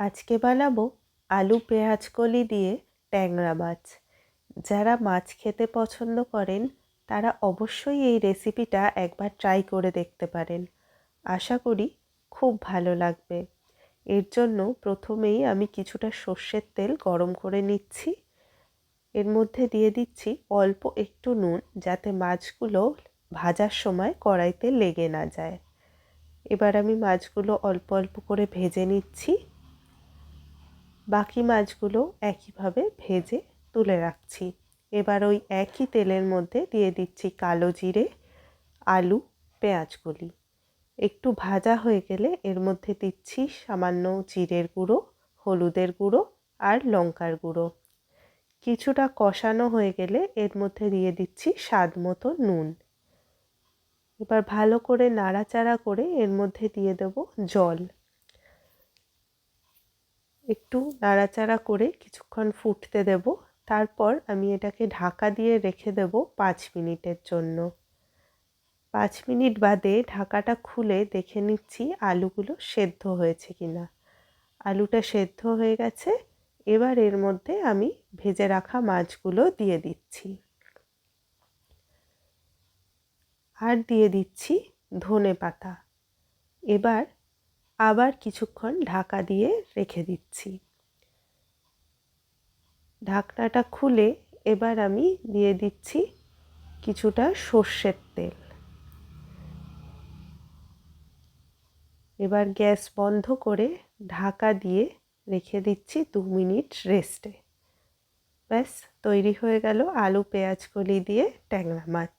আজকে বানাবো আলু পেঁয়াজ কলি দিয়ে ট্যাংরা মাছ। যারা মাছ খেতে পছন্দ করেন, তারা অবশ্যই এই রেসিপিটা একবার ট্রাই করে দেখতে পারেন। আশা করি খুব ভালো লাগবে। এর জন্য প্রথমেই আমি কিছুটা সর্ষের তেল গরম করে নিচ্ছি। এর মধ্যে দিয়ে দিচ্ছি অল্প একটু নুন, যাতে মাছগুলো ভাজার সময় কড়াইতে লেগে না যায়। এবার আমি মাছগুলো অল্প অল্প করে ভেজে নিচ্ছি। বাকি মাছগুলো একইভাবে ভেজে তুলে রাখছি। এবার ওই একই তেলের মধ্যে দিয়ে দিচ্ছি কালো জিরে, আলু, পেঁয়াজগুলি। একটু ভাজা হয়ে গেলে এর মধ্যে দিচ্ছি সামান্য জিরের গুঁড়ো, হলুদের গুঁড়ো আর লঙ্কার গুঁড়ো। কিছুটা কষানো হয়ে গেলে এর মধ্যে দিয়ে দিচ্ছি স্বাদ মতো নুন। এবার ভালো করে নাড়াচাড়া করে এর মধ্যে দিয়ে দেব জল। একটু নাড়াচাড়া করে কিছুক্ষণ ফুটতে দেব। তারপর আমি এটাকে ঢাকা দিয়ে রেখে দেব পাঁচ মিনিটের জন্য। পাঁচ মিনিট বাদে ঢাকাটা খুলে দেখে নিচ্ছি আলুগুলো সেদ্ধ হয়েছে কি না আলুটা সেদ্ধ হয়ে গেছে। এবার এর মধ্যে আমি ভেজে রাখা মাছগুলো দিয়ে দিচ্ছি। আর দিয়ে দিচ্ছি ধনে পাতা এবার আবার কিছুক্ষণ ঢাকা দিয়ে রেখে দিচ্ছি। ঢাকনাটা খুলে এবার আমি দিয়ে দিচ্ছি কিছুটা সর্ষের তেল। এবার গ্যাস বন্ধ করে ঢাকা দিয়ে রেখে দিচ্ছি দু মিনিট রেস্টে। ব্যাস, তৈরি হয়ে গেল আলু পেঁয়াজ কলি দিয়ে ট্যাংরা মাছ।